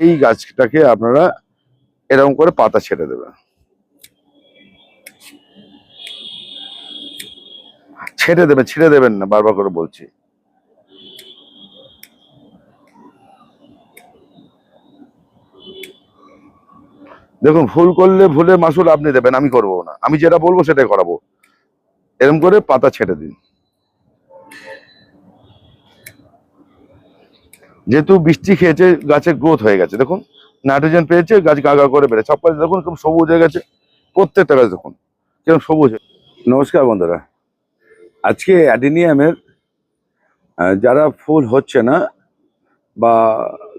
এই গাছটাকে আপনারা এরকম করে পাতা ছেড়ে দেবেন। ছেড়ে দেবেন ছেড়ে দেবেন না, বারবার করে বলছি। দেখুন, ভুল করলে ভুলের মাসুল আপনি দেবেন, আমি করব না। আমি যেটা বলব সেটাই করাবো। এরকম করে পাতা ছেড়ে দিন। যেহেতু বৃষ্টি খেয়েছে, গাছের গ্রোথ হয়ে গেছে। দেখুন নাইট্রোজেন পেয়েছে, গাছ গাগা করে বেড়ে সব গাছ দেখুন, খুব সবুজ হয়ে গেছে। প্রত্যেকটা গাছ দেখুন, কীরকম সবুজ। নমস্কার বন্ধুরা। আজকে অ্যাডিনিয়ামের যারা ফুল হচ্ছে না বা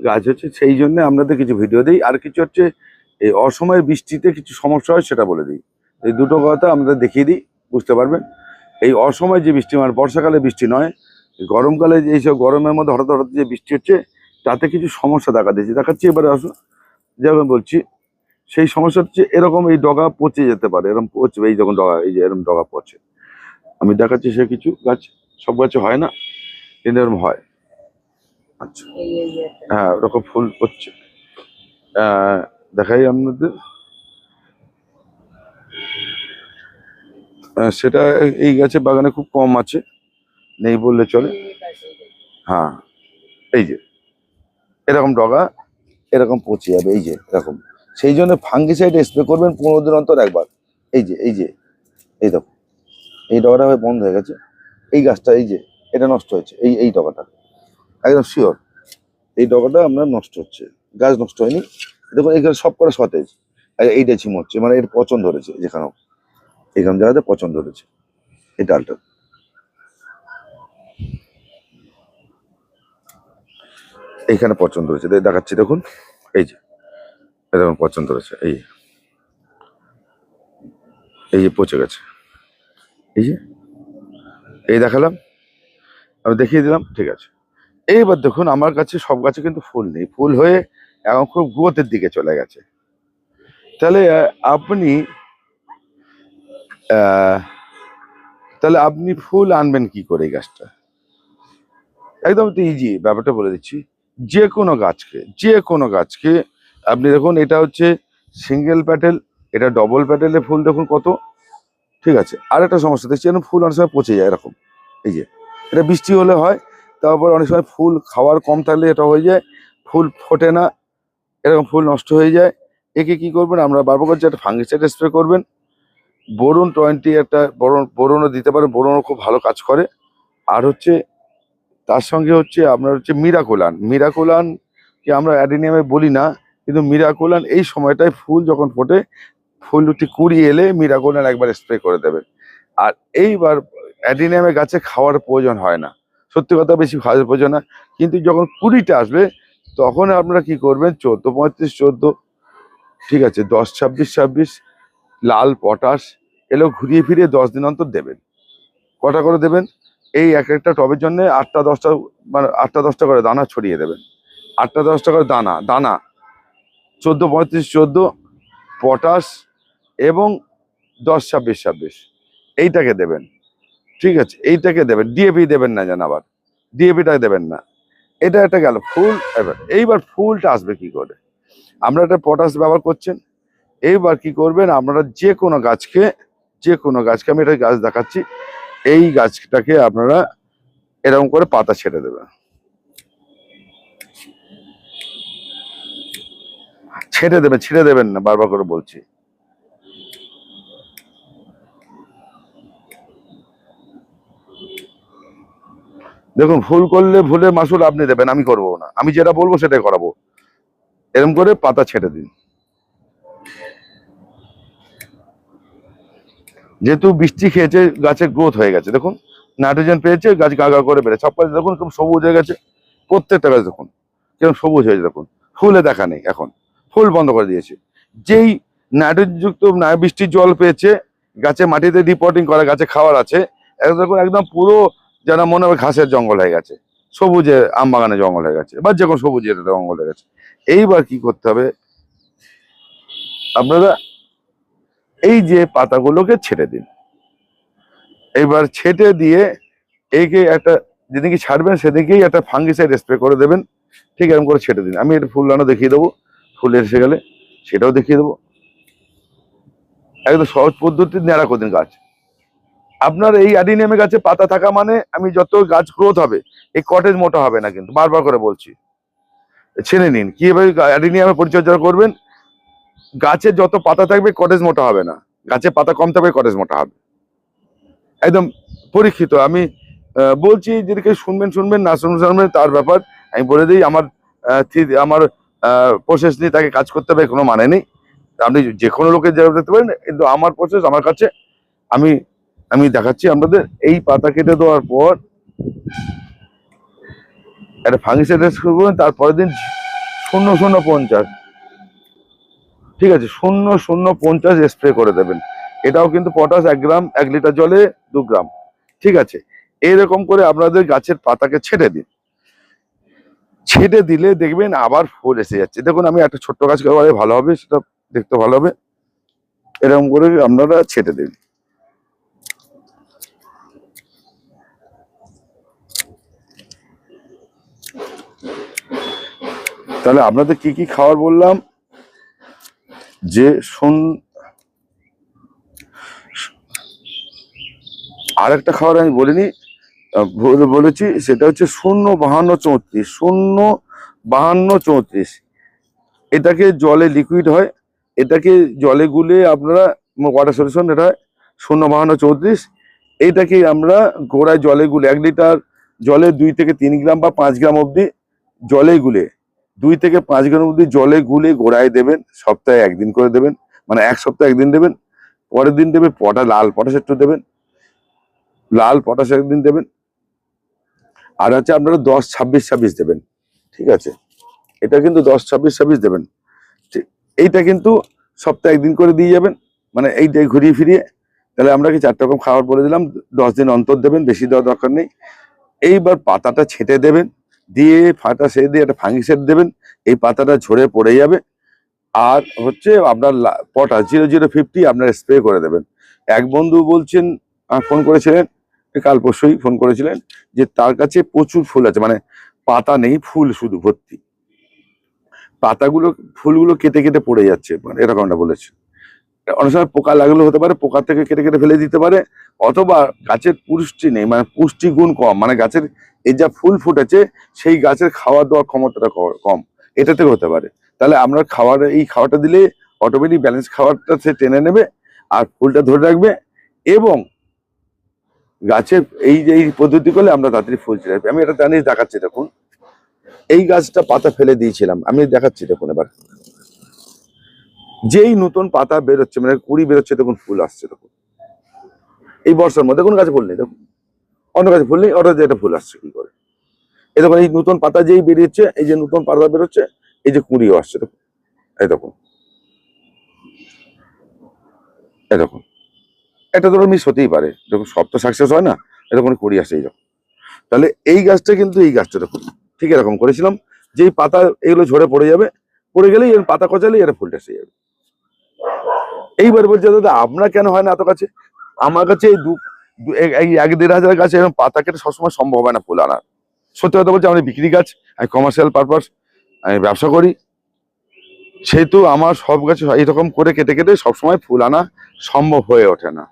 গাছ হচ্ছে, সেই জন্য আপনাদের কিছু ভিডিও দিই। আর কিছু হচ্ছে, এই অসময়ে বৃষ্টিতে কিছু সমস্যা হয়, সেটা বলে দিই। এই দুটো কথা আমাদের দেখিয়ে দিই, বুঝতে পারবেন? এই অসময় যে বৃষ্টি মানে বর্ষাকালে বৃষ্টি নয় গরমকালে যে এইসব গরমের মধ্যে হঠাৎ হঠাৎ যে বৃষ্টি হচ্ছে তাতে কিছু সমস্যা দেখা দিয়েছে। দেখাচ্ছি এবারে আসুন। যেমন বলছি সেই সমস্যা হচ্ছে এরকম এই ডগা পচে যেতে পারে। এরকম পচবে এই যখন ডগা এই যে এরকম ডগা পচে। আমি দেখাচ্ছি সে কিছু গাছ সব গাছে হয় না? কিন্তু এরকম হয়। আচ্ছা। হ্যাঁ ওরকম ফুল আহ, দেখাই আপনাদের। সেটা এই গাছে বাগানে খুব কম আছে। নেই বললে চলে। হ্যাঁ এই যে এরকম ডগা এরকম পচে যাবে এই যে এরকম। সেই জন্য ফাঙ্গিসাইড স্প্রে করবেন পনেরো দিন অন্তর একবার। এই যে এই যে এই দেখো এই ডগাটা হয়ে বন্ধ হয়ে গেছে। এই গাছটা এই যে এটা নষ্ট হয়েছে এই এই ডগাটা। একদম শিওর এই ডগাটা আপনার নষ্ট হচ্ছে গাছ নষ্ট হয়নি। দেখুন এখানে সব করে সতেজ। এইটা ছিম হচ্ছে মানে এর পচন ধরেছে যেখানেও এখান জায়গাতে পচন ধরেছে এই ডালটা। এইখানে পছন্দ হয়েছে। দেখাচ্ছি, দেখুন। এই যে দেখুন পছন্দ হয়েছে। এই এই যে পচে গেছে। এই যে, এই দেখালাম। আমি দেখিয়ে দিলাম, ঠিক আছে। এইবার দেখুন, আমার কাছে, সব গাছে কিন্তু ফুল নেই। ফুল হয়ে এখন খুব গ্রোথের দিকে চলে গেছে। তাহলে আপনি তাহলে আপনি ফুল আনবেন কি করে এই গাছটা? একদম তো ইজি ব্যাপারটা বলে দিচ্ছি। যে কোনো গাছকে যে কোনো গাছকে, আপনি দেখুন এটা হচ্ছে সিঙ্গেল প্যাটেল এটা ডবল প্যাটেলে ফুল দেখুন কত? ঠিক আছে আর একটা সমস্যা দেখছি, যেন ফুল অনেক সময় পচে যায় এরকম, এই যে, এটা বৃষ্টি হলে হয়, তারপর অনেক সময় ফুল খাওয়ার কম থাকলে এটা হয়ে যায়, ফুল ফোটে না, এরকম ফুল নষ্ট হয়ে যায়, একে কি করবেন, আমরা বারবার করছি একটা ফাঙ্গিসাইড স্প্রে করবেন, বোরন টোয়েন্টি একটা বোরন, বোরনও দিতে পারেন, বোরনও খুব ভালো কাজ করে, আর হচ্ছে তার সঙ্গে হচ্ছে আপনার হচ্ছে মিরাকোলান। মিরাকোলান কি আমরা অ্যাডিনিয়ামে বলি না, কিন্তু মিরাকোলান এই সময়টায় ফুল যখন ফোটে, ফুল ফুলটি কুড়ি এলে মিরাকোলান একবার স্প্রে করে দেবেন আর এইবার অ্যাডিনিয়ামে গাছে খাওয়ার প্রয়োজন হয় না। সত্যি কথা বেশি খাওয়ার প্রয়োজন না, কিন্তু যখন কুড়িটা আসবে, তখন আপনারা কি করবেন, চোদ্দ, পঁয়ত্রিশ, চোদ্দ, ঠিক আছে, দশ, ছাব্বিশ ছাব্বিশ, লাল, পটাশ এগুলো ঘুরিয়ে ফিরিয়ে দশ দিন অন্তর দেবেন। কটা করে দেবেন? এই এক একটা টবের জন্য আটটা, দশটা মানে আটটা, দশটা করে দানা ছড়িয়ে দেবেন আটটা, দশটা করে দানা দানা। চোদ্দ, পঁয়ত্রিশ, চোদ্দ, পটাশ এবং দশ, ছাব্বিশ ছাব্বিশ। এইটাকে দেবেন। ঠিক আছে? এইটাকে দেবেন। ডিএপি দেবেন না যেন আবার। ডিএপিটা দেবেন না। এটা একটা গেল ফুল এবার। এইবার ফুলটা আসবে কি করে? আমরা একটা পটাশ ব্যবহার করছেন। এইবার কি করবেন? আপনারা যে কোনো গাছকে, যে কোনো গাছকে আমি এটা গাছ দেখাচ্ছি। এই গাছটাকে আপনারা এরকম করে পাতা ছেড়ে দেবেন। ছেড়ে দেবেন ছেড়ে দেবেন না, বারবার করে বলছি। দেখুন, ভুল করলে ভুলের মাসুল আপনি দেবেন, আমি করব না। আমি যেটা বলব সেটাই করাবো। এরকম করে পাতা ছেড়ে দিন। যেহেতু বৃষ্টি খেয়েছে, গাছের গ্রোথ হয়ে গেছে। দেখুন নাইট্রোজেন পেয়েছে, গাছ গাগা করে বেড়ে সব গাছ দেখুন, খুব সবুজ হয়ে গেছে। প্রত্যেকটা গাছ দেখুন, কীরকম সবুজ হয়েছে দেখুন, ফুলে দেখা নেই এখন। ফুল বন্ধ করে দিয়েছে। যেই নাইট্রোজেন যুক্ত বৃষ্টির জল পেয়েছে, গাছে মাটিতে রিপোর্টিং করা, গাছে খাওয়ার আছে দেখুন, একদম পুরো যেন মনে হয় ঘাসের জঙ্গল হয়ে গেছে। সবুজে আম বাগানে জঙ্গল হয়ে গেছে, বা যে কোনো সবুজের জঙ্গল হয়ে গেছে। এইবার কি করতে হবে? আপনারা এই যে পাতাগুলোকে ছেড়ে দিন। এবার ছেটে দিয়ে একে একটা যেদিকে ছাড়বেন সেদিকেই একটা ফাঙ্গিসাইড স্প্রে করে দেবেন। ঠিক এরকম করে ছেটে দিন। আমি এটা ফুল লানো দেখিয়ে দেবো। ফুল এসে গেলে সেটাও দেখিয়ে দেবো। একদম সহজ পদ্ধতি নেড়া করে দিন গাছ। আপনার এই অ্যাডিনিয়ামে গাছে পাতা থাকা মানে আমি যত গাছ গ্রোথ হবে, এই কটেজ মোটা হবে না কিন্তু। বারবার করে বলছি। ছেড়ে নিন। কীভাবে অ্যাডিনিয়ামে পরিচর্যা করবেন? গাছে যত পাতা থাকবে কটেজ মোটা হবে না। গাছে পাতা কম থাকবে কটেজ মোটা হবে। একদম পরীক্ষিত। আমি বলছি যেদিকে শুনবেন শুনবেন, না শুনবেন শুনবেন, তার ব্যাপার। আমি বলে দিই, আমার আমার প্রসেস নিয়ে তাকে কাজ করতে হবে, কোনো মানে নেই। আপনি যে কোনো লোকের জায়গা দেখতে পারেন, কিন্তু আমার প্রসেস আমার কাছে, আমি আমি দেখাচ্ছি আপনাদের, এই পাতা কেটে দেওয়ার পর, একটা ফাঙ্গিসাইড করবেন, তারপরের দিন শূন্য শূন্য পঞ্চাশ। ঠিক আছে, শূন্য শূন্য, পঞ্চাশ স্প্রে করে দেবেন। এটাও কিন্তু পটাশ এক গ্রাম, এক লিটার জলে দু গ্রাম। ঠিক আছে, এরকম করে আপনাদের গাছের পাতাকে ছেটে দিন। ছেটে দিলে দেখবেন আবার ফুল এসে যাচ্ছে। দেখুন, আমি একটা ছোট্ট গাছ করে, ভালো হবে, সেটা দেখতে ভালো হবে। এরকম করে আপনারা ছেটে দিন। তাহলে আপনাদের কি কি খাবার বললাম? যে শোন আর একটা খাবার আমি বলিনি বলেছি, সেটা হচ্ছে শূন্য বাহান্ন চৌত্রিশ, শূন্য বাহান্ন চৌত্রিশ। এটাকে জলে লিকুইড হয়, এটাকে জলে গুলে আপনারা ওয়াটার সলিউশন এটা শূন্য বাহান্ন চৌত্রিশ এইটাকে আমরা গোড়ায় জলে গুলে, এক লিটার জলে দুই থেকে তিন গ্রাম বা পাঁচ গ্রাম অবধি জলে গুলে দুই থেকে পাঁচ গ্রাম অবধি জলে গুলে গোড়ায় দেবেন, সপ্তাহে একদিন করে দেবেন মানে এক সপ্তাহে একদিন দেবেন, পরের দিন দেবে পটা, লাল পটাশ একটু দেবেন, লাল পটাশ একদিন দেবেন, আর হচ্ছে আপনারা দশ, ছাব্বিশ ছাব্বিশ দেবেন, ঠিক আছে? এটা কিন্তু দশ, ছাব্বিশ ছাব্বিশ দেবেন এইটা কিন্তু সপ্তাহে একদিন করে দিয়ে যাবেন মানে এইটাই ঘুরিয়ে ফিরিয়ে, তাহলে আমরা কি চারটে রকম খাবার বলে দিলাম, দশ দিন অন্তর দেবেন, বেশি দেওয়ার দরকার নেই, এইবার পাতাটা ছেটে দেবেন দিয়ে ফাটা সে দিয়ে একটা ফাঙ্গি সেট দেবেন, এই পাতাটা ঝরে পড়ে যাবে। আর হচ্ছে আপনার পটা জিরো জিরো ফিফটি আপনার স্প্রে করে দেবেন। এক বন্ধু বলছেন ফোন করেছিলেন, কাল পরশুই ফোন করেছিলেন যে তার কাছে প্রচুর ফুল আছে মানে পাতা নেই, ফুল শুধু ভর্তি। পাতাগুলো, ফুলগুলো কেটে কেটে পড়ে যাচ্ছে মানে এরকমটা বলেছে। অনেক সময় পোকা লাগলেও হতে পারে, পোকা থেকে কেটে কেটে ফেলে দিতে পারে, অথবা গাছের পুষ্টি নেই মানে পুষ্টি গুণ কম মানে গাছের এই যা ফুল ফুটেছে, সেই গাছের খাওয়া দাওয়ার ক্ষমতাটা কম, এটা থেকে হতে পারে। তাহলে আমরা খাওয়ার, এই খাওয়াটা দিলে অটোমেটিক ব্যালেন্স খাওয়ারটা সে টেনে নেবে আর ফুলটা ধরে রাখবে এবং গাছের এই যে, এই পদ্ধতি করলে আমরা তাড়াতাড়ি ফুল ছেড়ে। আমি এটা জানি দেখাচ্ছি দেখুন। এই গাছটা পাতা ফেলে দিয়েছিলাম, আমি দেখাচ্ছি দেখুন এবার। যেই নতুন পাতা বেরোচ্ছে মানে কুড়ি বেরোচ্ছে, দেখুন ফুল আসছে, দেখুন। এই বর্ষার মধ্যে, কোনো গাছে ফুল নেই, দেখুন। অন্য গাছে ফুল নেই ওটা একটা ফুল আসছে, কি করে? এই দেখুন, এই নতুন পাতা যেই বেরিয়েছে, এই যে নতুন পাতা বেরোচ্ছে, এই যে কুড়িও আসছে, দেখুন। এই দেখুন। এই দেখুন। এটা ধরো মিস হতেই পারে, দেখুন, সব তো সাকসেস হয় না এরকম কুড়ি আসে এই যখন তাহলে এই গাছটা কিন্তু এই গাছটা, দেখুন। ঠিক এরকম করেছিলাম, যেই পাতা এগুলো ঝরে পড়ে যাবে, পড়ে গেলেই এর পাতা কচালেই এর ফুলটা এসে যাবে। এইবার বলছে, দাদা আপনার কেন হয় না এত কাছে? আমার কাছে এই দু এই এক দেড় হাজার গাছে এরকম পাতা কেটে সবসময় সম্ভব হয় না ফুল আনার। সত্যি কথা বলছি আমি বিক্রি গাছ, আমি কমার্শিয়াল পারপাস আমি ব্যবসা করি। সেহেতু আমার সব গাছে এইরকম করে কেটে কেটে সবসময় ফুল আনা সম্ভব হয়ে ওঠে না।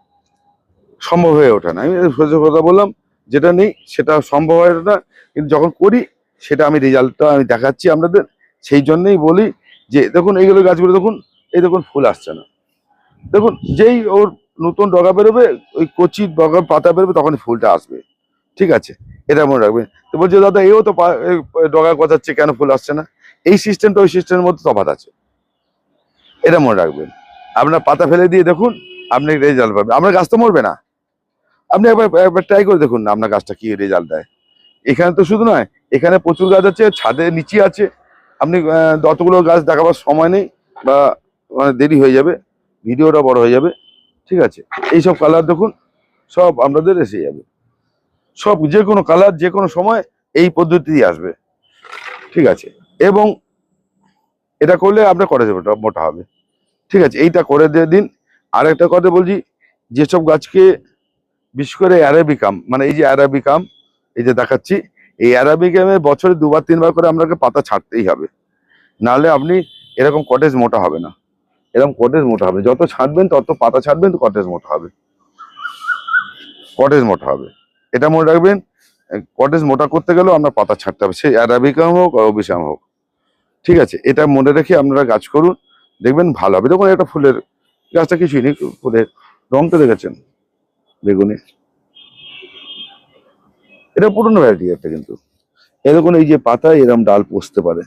সম্ভব হয়ে ওঠে না। আমি সোজা কথা বললাম, যেটা নেই সেটা সম্ভব হয় না। কিন্তু যখন করি, সেটা আমি রেজাল্টটা আমি দেখাচ্ছি আপনাদের। সেই জন্যই বলি যে, দেখুন, এইগুলো গাছগুলো দেখুন এই দেখুন ফুল আসছে না। দেখুন, যেই ওর নতুন ডগা বেরোবে, ওই কচি ডগা পাতা বেরোবে তখন ফুলটা আসবে। ঠিক আছে? এটা মনে রাখবেন। তো বলছে, দাদা, এও তো ডগা গজাচ্ছে কেন ফুল আসছে না? এই সিস্টেমটা ওই সিস্টেমের মধ্যে তফাৎ আছে। এটা মনে রাখবেন। আপনার পাতা ফেলে দিয়ে দেখুন, আপনি রেজাল্ট পাবেন। আপনার গাছ তো মরবে না। আপনি একবার একবার ট্রাই করে দেখুন না, আপনার গাছটা কি রেজাল্ট দেয়। এখানে তো শুধু নয়, এখানে প্রচুর গাছ আছে, ছাদে নিচে আছে। আপনি যতগুলো গাছ দেখাবার সময় নেই বা মানে দেরি হয়ে যাবে, ভিডিওটা বড় হয়ে যাবে, ঠিক আছে? এই সব কালার দেখুন, সব আপনাদের এসে যাবে। সব যে কোনো কালার যে কোনো সময় এই পদ্ধতি আসবে, ঠিক আছে? এবং এটা করলে আপনার করে দেবে মোটা হবে, ঠিক আছে? এইটা করে দিয়ে দিন। আর একটা কথা বলছি, যেসব গাছকে, বিশেষ করে অ্যারাবিকাম মানে এই যে অ্যারাবিকাম এই যে দেখাচ্ছি, এই অ্যারাবিকামে বছরে দুবার, তিনবার করে আপনাকে পাতা ছাড়তেই হবে। নাহলে আপনি এরকম কটেজ মোটা হবে না। এরকম কটেজ মোটা হবে। যত ছাড়বেন তত পাতা ছাড়বেন তো কটেজ মোটা হবে। কটেজ মোটা হবে। এটা মনে রাখবেন কটেজ মোটা করতে গেলেও আমরা পাতা ছাড়তে হবে। সেই অ্যারাবিকাম হোক আর অবিসাম হোক। ঠিক আছে, এটা মনে রেখে আপনারা গাছ করুন। দেখবেন ভালো হবে। দেখুন, একটা ফুলের গাছটা কিছুই নেই, ফুলের রংটা দেখেছেন? বেগুনি। এটা পুরনো ভ্যারাইটি একটা কিন্তু। এরকম এই যে পাতা এরকম ডাল পচতে পারে।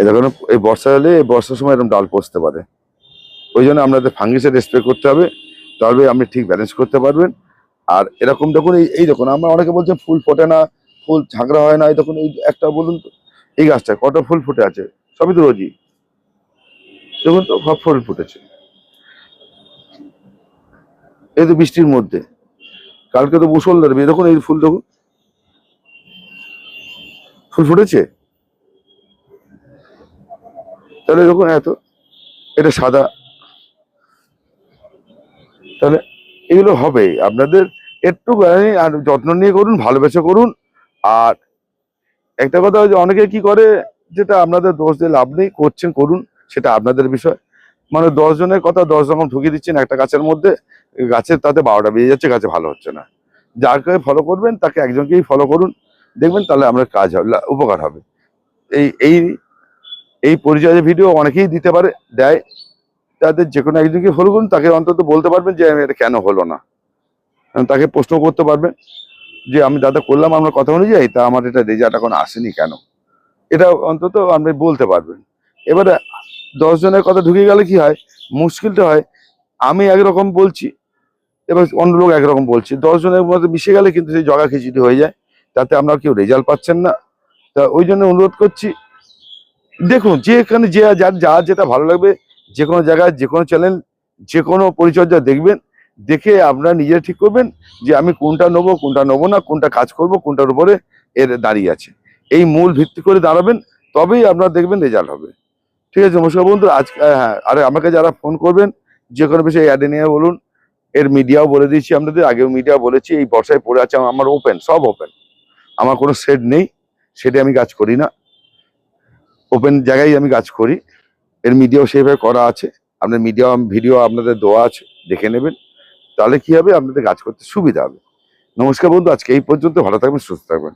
এরকম এই বর্ষা হলে এই বর্ষার সময় এরকম ডাল পচতে পারে। ওই জন্য আপনাদের ফাঙ্গিসের স্প্রে করতে হবে, তবে আপনি ঠিক ব্যালেন্স করতে পারবেন। আর এরকম দেখুন, এই এই দেখুন, আমরা অনেকে বলছে ফুল ফোটে না, ফুল ঝাঁকড়া হয় না, এই দেখুন, এই একটা বলুন তো, এই গাছটা কত ফুল ফুটে আছে? সবই তো রোজই। দেখুন তো, সব ফুল ফুটেছে। এই তো বৃষ্টির মধ্যে। কালকে তো মুসল ধরবে দেখুন এই ফুল দেখুন। ফুল ফুটেছে? তাহলে দেখুন এত, এটা সাদা। তাহলে এগুলো হবে। আপনাদের একটু আর যত্ন নিয়ে করুন, ভালোবেসে করুন। আর একটা কথা হচ্ছে, অনেকে কি করে, যেটা আপনাদের দোষ দিয়ে লাভ নেই, করছেন, করুন, সেটা আপনাদের বিষয়। মানে দশ জনের কথা দশ রকম ঢুকিয়ে দিচ্ছেন একটা গাছের মধ্যে, গাছের তাতে বারোটা বেরিয়ে যাচ্ছে, গাছে ভালো হচ্ছে না। যাকে ফলো করবেন, তাকে একজনকেই ফলো করুন। দেখবেন তাহলে আপনার কাজ হবে, উপকার হবে। এই এই এই পরিচয় ভিডিও অনেকেই দিতে পারে, দেয়। তাদের যে কোনো একজনকে ফলো করুন তাকে অন্তত বলতে পারবেন যে এটা কেন হলো না। তাকে প্রশ্ন করতে পারবেন যে আমি দাদা করলাম, আমার কথা অনুযায়ী, তা আমার এটা রেজাল্ট এখন আসেনি কেন? এটা অন্তত আপনি বলতে পারবেন। এবারে দশজনের কথা ঢুকে গেলে কি হয়? মুশকিলটা হয়, আমি একরকম বলছি, এবার অন্য লোক একরকম বলছে। দশজনের মধ্যে মিশে গেলে কিন্তু সেই জগা খিচুড়ি হয়ে যায়, তাতে আপনারা কেউ রেজাল্ট পাচ্ছেন না। তা ওই জন্য অনুরোধ করছি দেখুন যেখানে যে যার যা যেটা ভালো লাগবে, যে কোনো জায়গায়, যে কোনো চ্যানেল যে কোনো পরিচর্যা দেখবেন, দেখে আপনারা নিজে ঠিক করবেন যে আমি কোনটা নেব কোনটা নেব না, কোনটা কাজ করব, কোনটার উপরে এর দাঁড়িয়ে আছে। এই মূল ভিত্তি করে দাঁড়াবেন, তবেই আপনারা দেখবেন রেজাল্ট হবে। ঠিক আছে নমস্কার বন্ধু, আজ হ্যাঁ আরে আমাকে যারা ফোন করবেন, যে কোনো বিষয়ে অ্যাডে নিয়ে বলুন। এর মিডিয়াও বলে দিয়েছি আপনাদের, আগেও মিডিয়া বলেছি, এই বর্ষায় পড়ে আছে, আমার ওপেন সব ওপেন আমার কোনো শেড নেই শেডে আমি কাজ করি না। ওপেন জায়গায় আমি কাজ করি। এর মিডিয়াও সেইভাবে করা আছে। আপনার মিডিয়া ভিডিও আপনাদের দেওয়া আছে, দেখে নেবেন। তাহলে কি হবে? আপনাদের কাজ করতে সুবিধা হবে। নমস্কার বন্ধু, আজকে এই পর্যন্ত। ভালো থাকবেন, সুস্থ থাকবেন।